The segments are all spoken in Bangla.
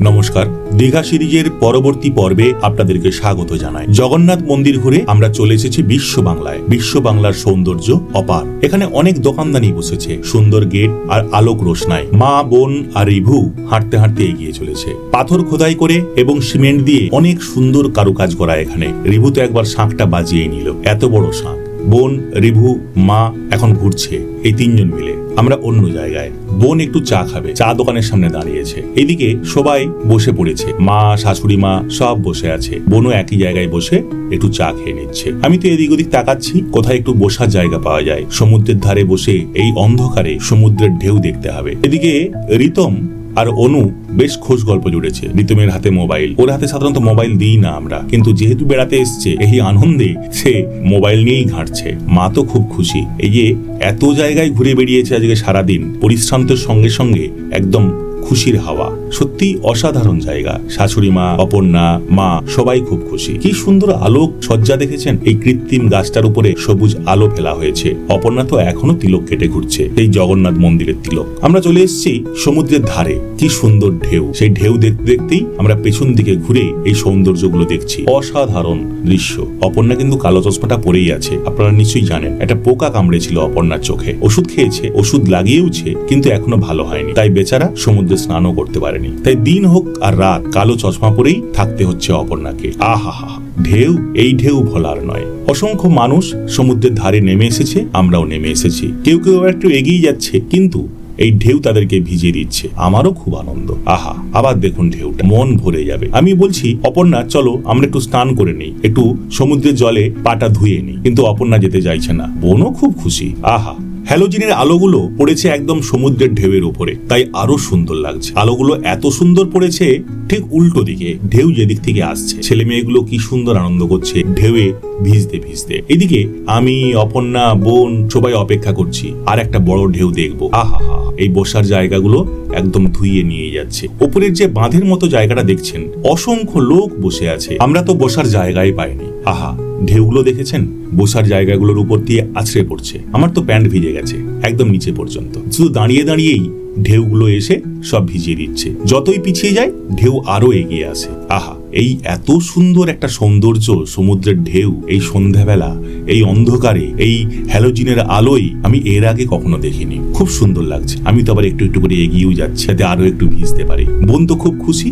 নমস্কার। দীঘা সিরিজের পরবর্তী পর্বে আপনাদেরকে স্বাগত জানাই। জগন্নাথ মন্দির ঘুরে আমরা চলে এসেছি বিশ্ব বাংলায়। বিশ্ব বাংলার সৌন্দর্য অপার। এখানে অনেক দোকানদানি বসেছে, সুন্দর গেট আর আলোক রোশনায় মা, বোন আর রিভু হাঁটতে হাঁটতে এগিয়ে চলেছে। পাথর খোদাই করে এবং সিমেন্ট দিয়ে অনেক সুন্দর কারুকাজ করা এখানে। রিভু তো একবার শাঁখটা বাজিয়ে নিল। এত বড় শাঁখ। বোন, রিভু, মা এখন ঘুরছে, এই তিনজন মিলে। আমরা অন্য জায়গায়। বোন একটু চা খাবে। চা দোকানের সামনে দাঁড়িয়েছে। এদিকে সবাই বসে পড়েছে। মা, শাশুড়ি মা সব বসে আছে। বোনও একই জায়গায় বসে একটু চা খেয়ে নিচ্ছে। আমি তো এদিক ওদিক তাকাচ্ছি। কোথায় একটু বসার জায়গা পাওয়া যায়। সমুদ্রের ধারে বসে এই অন্ধকারে সমুদ্রের ঢেউ দেখতে হবে। এদিকে রিতম আর অনু বেশ খোঁজ গল্প জুড়েছে রিতমের হাতে মোবাইল। ওর হাতে সাধারণত মোবাইল দিই না আমরা, কিন্তু যেহেতু বেড়াতে এসছে, এই আনন্দে সে মোবাইল নিয়েই ঘাঁটছে। মা তো খুব খুশি। এই যে এত জায়গায় ঘুরে বেরিয়েছে আজকে সারাদিন, পরিশ্রান্তের সঙ্গে সঙ্গে একদম খুশির হাওয়া। সত্যি অসাধারণ জায়গা। শাশুড়ি মা, অপর্ণা, মা, সবাই খুব খুশি। কি সুন্দর আলোক সজ্জা দেখেছেন? এই কৃত্রিম গাছটার উপরে সবুজ আলো ফেলা হয়েছে। অপর্ণা তো এখনও তিলক কেটে ঘুরছে এই জগন্নাথ মন্দিরের তিলক। আমরা চলে এসেছি সমুদ্রের ধারে। কি সুন্দর ঢেউ। সেই ঢেউ দেখতে দেখতেই আমরা পেছন দিকে ঘুরে এই সৌন্দর্যগুলো দেখছি। অসাধারণ দৃশ্য। অপর্ণা কিন্তু কালো চশমাটা পরেই আছে। আপনারা নিশ্চয়ই জানেন, একটা পোকা কামড়েছিল অপর্ণার চোখে। ওষুধ খেয়েছে, ওষুধ লাগিয়েওছে, কিন্তু এখনও ভালো হয়নি। তাই বেচারা সমুদ্রে স্নানও করতে পারেনি। তাই দিন হোক আর রাত কালো চশমা পরেই থাকতে হচ্ছে অপর্ণাকে। আহা হা ঢেউ, এই ঢেউ ভোলার নয়। অসংখ্য মানুষ সমুদ্রের ধারে নেমে এসেছে, আমরাও নেমে এসেছি। কেউ কেউ একটু এগিয়ে যাচ্ছে, কিন্তু এই ঢেউ তাদেরকে ভিজিয়ে দিচ্ছে। আমারও খুব আনন্দ। আহা, আবার দেখুন ঢেউটা। মন ভরে যাবে। আমি বলছি, অপর্ণা, চলো, আমরা একটু স্নান করে নিই। একটু সমুদ্রের জলে পাটা ধুয়ে নিই। কিন্তু অপর্ণা যেতে চাইছে না। বোনও খুব খুশি। আহা হ্যালোজিনের আলোগুলো পড়েছে একদম সমুদ্রের ঢেউয়ের উপরে। তাই আরও সুন্দর লাগছে। আলোগুলো এত সুন্দর পড়েছে, ঠিক উল্টো দিকে, ঢেউ যেদিক থেকে আসছে। ছেলে মেয়েগুলো কি সুন্দর আনন্দ করছে, ঢেউয়ে ভিজতে ভিজতে। এদিকে আমি, অপর্ণা, বোন সবাই অপেক্ষা করছি, আর একটা বড় ঢেউ দেখব। আহা এই বসার জায়গাগুলো একদম ধুইয়ে নিয়ে যাচ্ছে। ওপরের যে বাঁধের মতো জায়গাটা দেখছেন, অসংখ্য লোক বসে আছে। আমরা তো বসার জায়গায় পাইনি। আহা, ঢেউগুলো দেখেছেন? বসার জায়গাগুলোর উপর দিয়ে আছড়ে পড়ছে। আমার তো প্যান্ট ভিজে গেছে, একদম নিচে পর্যন্ত। শুধু দাঁড়িয়ে দাঁড়িয়েই ঢেউগুলো এসে সব ভিজিয়ে দিচ্ছে। যতই পিছিয়ে যায়, ঢেউ আরও এগিয়ে আসে। আহা, এই এত সুন্দর একটা সৌন্দর্য, সমুদ্রের ঢেউ, এই সন্ধ্যাবেলা, এই অন্ধকারে, এই হ্যালোজিনের আলোয় আমি এর আগে কখনো দেখিনি। খুব সুন্দর লাগছে। আমি তো আবার একটু একটু করে এগিয়েও যাচ্ছি, যাতে আরও একটু ভিজতে পারি। বোন তো খুব খুশি,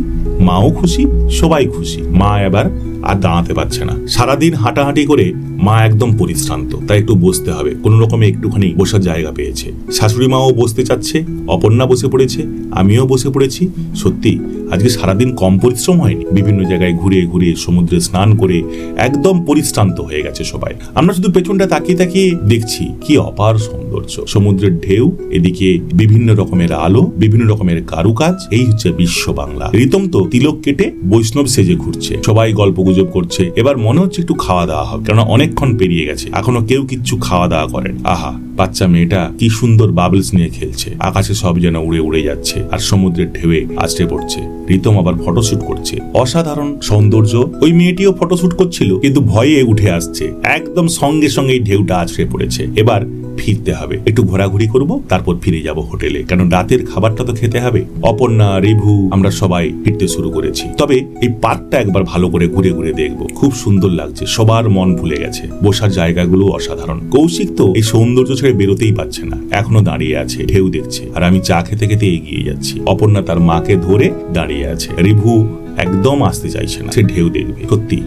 মাও খুশি, সবাই খুশি। মা এবার আর দাঁড়াতে পারছে না। সারাদিন হাঁটাহাঁটি করে মা একদম পরিশ্রান্ত, তাই একটু বসতে হবে। কোনো রকমে একটুখানি বসার জায়গা পেয়েছে। শাশুড়ি মাও বসতে চাচ্ছে, অপর্ণা বসে পড়েছে, আমিও বসে পড়েছি। সত্যি, আজকে সারাদিন কম পরিশ্রম হয়নি? বিভিন্ন জায়গায় ঘুরে ঘুরে সমুদ্রে স্নান করে একদম পরিশ্রান্ত হয়ে গেছে সবাই। আমরা শুধু পেছনটা তাকিয়ে তাকিয়ে দেখছি, কি অপার সৌন্দর্য। সমুদ্রের ঢেউ, এদিকে বিভিন্ন রকমের আলো, বিভিন্ন রকমের কারুকাজ, এই হচ্ছে বিশ্ব বাংলা। রিতম তো তিলক কেটে বৈষ্ণব সেজে ঘুরছে। সবাই গল্প গুজব করছে। এবার মনে হচ্ছে একটু খাওয়া দাওয়া হবে, কেননা অনেকক্ষণ পেরিয়ে গেছে। এখনও কেউ কিচ্ছু খাওয়া দাওয়া করেন। আহা। বাচ্চা মেয়েটা কি সুন্দর বাবলস নিয়ে খেলছে। আকাশে সব যেন উড়ে উড়ে যাচ্ছে আর সমুদ্রের ঢেউয়ে আছড়ে পড়ছে। রিতম আবার ফটোশুট করছে। অসাধারণ সৌন্দর্য। ওই মেয়েটিও ফটোশুট করছিল, কিন্তু ভয়ে উঠে আসছে। একদম সঙ্গে সঙ্গে ঢেউটা আছড়ে পড়েছে। এবার ফিরতে হবে। একটু ঘোরাঘুরি করব, তারপর ফিরে যাব হোটেলে। কেন রাতের খাবারটা তো খেতে হবে? অপর্ণা, রিভু, আমরা সবাই ফিরতে শুরু করেছি। তবে এই পার্কটা একবার ভালো করে ঘুরে ঘুরে দেখব। খুব সুন্দর লাগছে। সবার মন ভুলে গেছে। বসার জায়গাগুলো অসাধারণ। কৌশিক তো এই সৌন্দর্য ছেড়ে বেরোতেই পারছে না। এখনও দাঁড়িয়ে আছে, ঢেউ দেখছে। আর আমি চা খেতে খেতে এগিয়ে যাচ্ছি। অপর্ণা তার মাকে ধরে দাঁড়িয়ে আছে। রিভু একদম আসতে চাইছে না। সে ঢেউ দেখবে। সত্যি,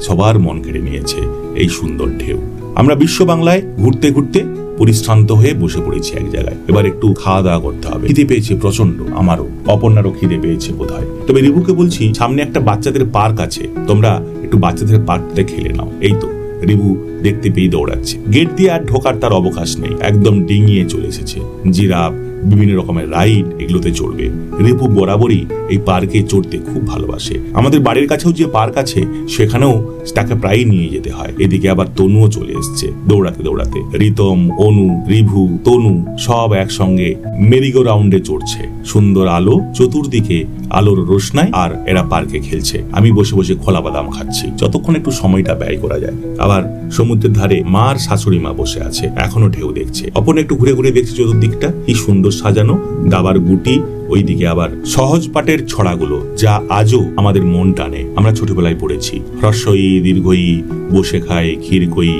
সবার মন কেড়ে নিয়েছে এই সুন্দর ঢেউ। আমরা বিশ্ব বাংলায় ঘুরতে ঘুরতে পরিশ্রান্ত হয়ে বসে পড়েছি এক জায়গায়। এবার একটু খাওয়া দাওয়া করতে হবে। খিদে পেয়েছে প্রচণ্ড আমারও। অপর্ণারও খিদে পেয়েছে বোধ হয় তবে রিভুকে বলছি, সামনে একটা বাচ্চাদের পার্ক আছে। তোমরা একটু বাচ্চাদের পার্কটা খেলে নাও। এই তো। রিভু দেখতে পেয়ে দৌড়াচ্ছে। গেট দিয়ে আর ঢোকার তার অবকাশ নেই। একদম ডিঙিয়ে চলে এসেছে। জিরাফ, বিভিন্ন রকমের রাইড, এগুলোতে চড়বে। রিপু বরাবরই এই পার্কে চড়তে খুব ভালোবাসে। আমাদের বাড়ির কাছেও যে পার্ক আছে, সেখানেও তাকে প্রায়ই নিয়ে যেতে হয়। এদিকে আবার তনুও চলে এসছে দৌড়াতে দৌড়াতে। রিতম, অনু, রিভু, তনু সব একসঙ্গে মেরিগো রাউন্ডে চড়ছে। সুন্দর আলো চতুর্দিকে আলোর রোশনায় আর এরা পার্কে খেলছে। আমি বসে বসে খোলা বাদাম খাচ্ছি। যতক্ষণ একটু সময়টা ব্যয় করা যায়। আবার সমুদ্রের ধারে মার শাশুড়ি মা বসে আছে। এখনও ঢেউ দেখছে। অপন একটু ঘুরে ঘুরে দেখছে চতুর্দিকটা। কি সুন্দর সাজানো। দাবার গুটি, ওইদিকে আবার সহজ পাঠের ছড়াগুলো, যা আজও আমাদের মন টানে। আমরা ছোটবেলায় পড়েছি। হ্রস্বই, দীর্ঘই, বসে খায় ক্ষীর কই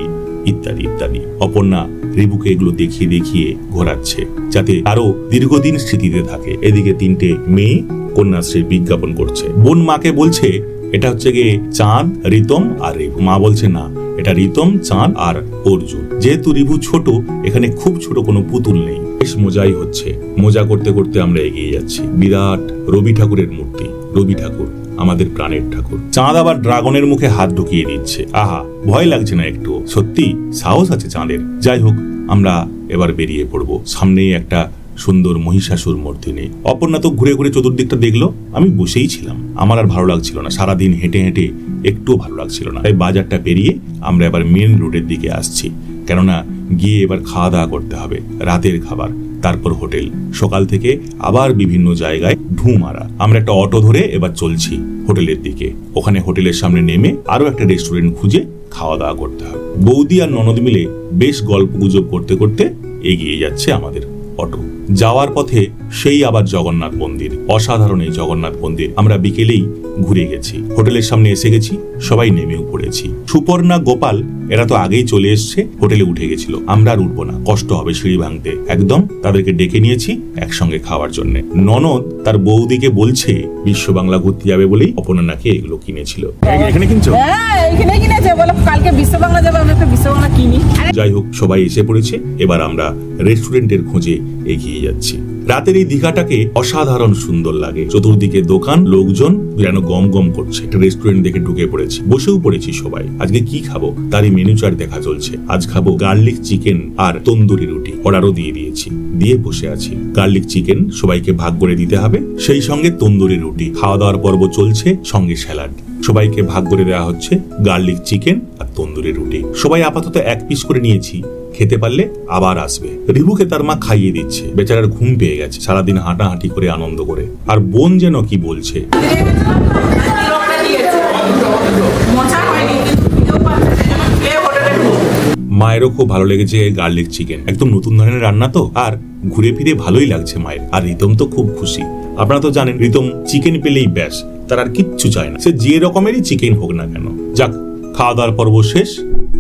ইত্যাদি ইত্যাদি। অপর্ণা রিবুকে এগুলো দেখিয়ে দেখিয়ে ঘোরাচ্ছে, যাতে আরও দীর্ঘদিন স্মৃতিতে থাকে। এদিকে তিনটে মেয়ে কন্যাশ্রীর বিজ্ঞাপন করছে। বোন মাকে বলছে, এটা হচ্ছে গিয়ে চাঁদ, রিতম আর রিভু মা বলছে, না, এটা রিতম, চাঁদ আর অর্জুন। যেহেতু রিভু ছোট, এখানে খুব ছোট কোনো পুতুল নেই। বেশ মজাই হচ্ছে। মজা করতে করতে আমরা এগিয়ে যাচ্ছি। বিরাট রবি ঠাকুরের মূর্তি, রবি ঠাকুর। আমাদের প্রাণের ঠাকুর। চাঁদ আবার ড্রাগনের মুখে হাত ঢুকিয়ে দিচ্ছে। আহা, ভয় লাগছে না একটু সত্যি, সাহস আছে চাঁদের। যাই হোক, আমরা এবার বেরিয়ে পড়ব। সামনেই একটা সুন্দর মহিষাসুর মূর্তিনি। অপর্ণা তো ঘুরে ঘুরে চতুর্দিকটা দেখল। আমি বসেই ছিলাম। আমার আর ভালো লাগছিল না। সারাদিন হেঁটে হেঁটে একটুও ভালো লাগছিল না। তাই বাজারটা পেরিয়ে আমরা এবার মেন রোডের দিকে আসছি। কেননা, গিয়ে এবার খাওয়া দাওয়া করতে হবে। রাতের খাবার। তারপর হোটেল। সকাল থেকে আবার বিভিন্ন জায়গায় ঢু মারা। আমরা একটা অটো ধরে এবার চলছি হোটেলের দিকে। ওখানে হোটেলের সামনে নেমে আরও একটা রেস্টুরেন্ট খুঁজে খাওয়া দাওয়া করতে হবে। বৌদি আর ননদ মিলে বেশ গল্প গুজব করতে করতে এগিয়ে যাচ্ছে আমাদের অটো। যাওয়ার পথে সেই আবার জগন্নাথ মন্দির। অসাধারণ এই জগন্নাথ মন্দির। আমরা বিকেলেই ঘুরে গেছি। হোটেলের সামনে এসে গেছি সবাই নেমেও পড়েছি। সুপর্ণা গোপাল এরা তো আগেই চলে এসছে হোটেলে উঠে গেছিল। আমরা আর উঠবো না। কষ্ট হবে সিঁড়ি ভাঙতে। একদম তাদেরকে ডেকে নিয়েছি একসঙ্গে খাওয়ার জন্য। ননদ তার বৌদিকে বলছে বিশ্ব বাংলা ঘুরতে যাবে বলেই অপর্ণা নাকি এগুলো কিনেছিল। এখানে কিনছো? হ্যাঁ এখানে কিনেছে। বলে কালকে বিশ্ব বাংলা যাবে আমি একটা বিশ্ব বাংলা কিনি। যাই হোক সবাই এসে পড়েছে। এবার আমরা রেস্টুরেন্টের খোঁজে এগিয়ে যাচ্ছি। রাতের এই দীঘাটাকে অসাধারণ সুন্দর লাগে। চতুর্দিকে দোকান, লোকজন, যেন গম গম করছে। একটা রেস্টুরেন্ট দেখে ঢুকে পড়েছি। বসেও পড়েছি সবাই। আজকে কি খাব? তারই মেনু চার্ট দেখা চলছে। আজ খাব গার্লিক চিকেন আর তন্দুরি রুটি। অর্ডারও দিয়ে দিয়েছি। দিয়ে বসে আছি। গার্লিক চিকেন সবাইকে ভাগ করে দিতে হবে। সেই সঙ্গে তন্দুরি রুটি। খাওয়া দাওয়ার পর্ব চলছে। সঙ্গে স্যালাড সবাইকে ভাগ করে দেওয়া হচ্ছে গার্লিক চিকেন আর তন্দুরি রুটি। সবাই আপাতত এক পিস করে নিয়েছি। খেতে পারলে আবার আসবে। রিভুকে তার মা খাইয়ে দিচ্ছে। বেচারার ঘুম পেয়ে গেছে, সারাদিন হাঁটাহাঁটি করে আনন্দ করে। আর বোন যেন কি বলছে। মায়েরও খুব ভালো লেগেছে গার্লিক চিকেন একদম নতুন ধরনের রান্না তো, আর ঘুরে ফিরে ভালোই লাগছে মায়ের। আর রিতম তো খুব খুশি। আপনারা তো জানেন, রিতম চিকেন পেলেই ব্যাস, তার আর কিচ্ছু চায় না। সে যে রকমেরই চিকেন হোক না কেন। যাক খাওয়া দাওয়ার পর্ব শেষ।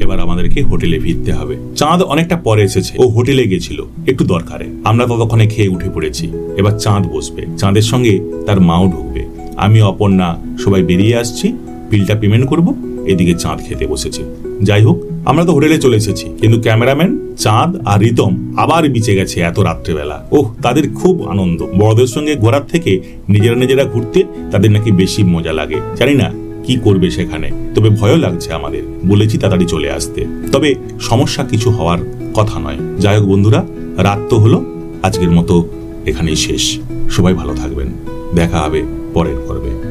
এবার আমাদেরকে হোটেলে ফিরতে হবে। চাঁদ অনেকটা পরে এসেছে। ও হোটেলে গেছিল। একটু দরকারে। আমরা ততক্ষণে খেয়ে উঠে পড়েছি। এবার চাঁদ বসবে। চাঁদের সঙ্গে তার মাও ঢুকবে। আমি, অপর্ণা সবাই বেরিয়ে আসছি। বিলটা পেমেন্ট করব। এদিকে চাঁদ খেতে বসেছে। যাই হোক, আমরা তো হোটেলে চলে এসেছি। কিন্তু ক্যামেরাম্যান, চাঁদ আর রিতম আবার বিচে গেছে এত রাত্রেবেলা। ওহ, তাদের খুব আনন্দ। বড়দের সঙ্গে ঘোরার থেকে নিজেরা নিজেরা ঘুরতে তাদের নাকি বেশি মজা লাগে। জানি না কি করবে সেখানে? তবে ভয়ও লাগছে আমাদের। বলেছি তাড়াতাড়ি চলে আসতে। তবে সমস্যা কিছু হওয়ার কথা নয়। যাই হোক বন্ধুরা, রাত তো হলো। আজকের মতো এখানেই শেষ। সবাই ভালো থাকবেন। দেখা হবে পরের পর্বে।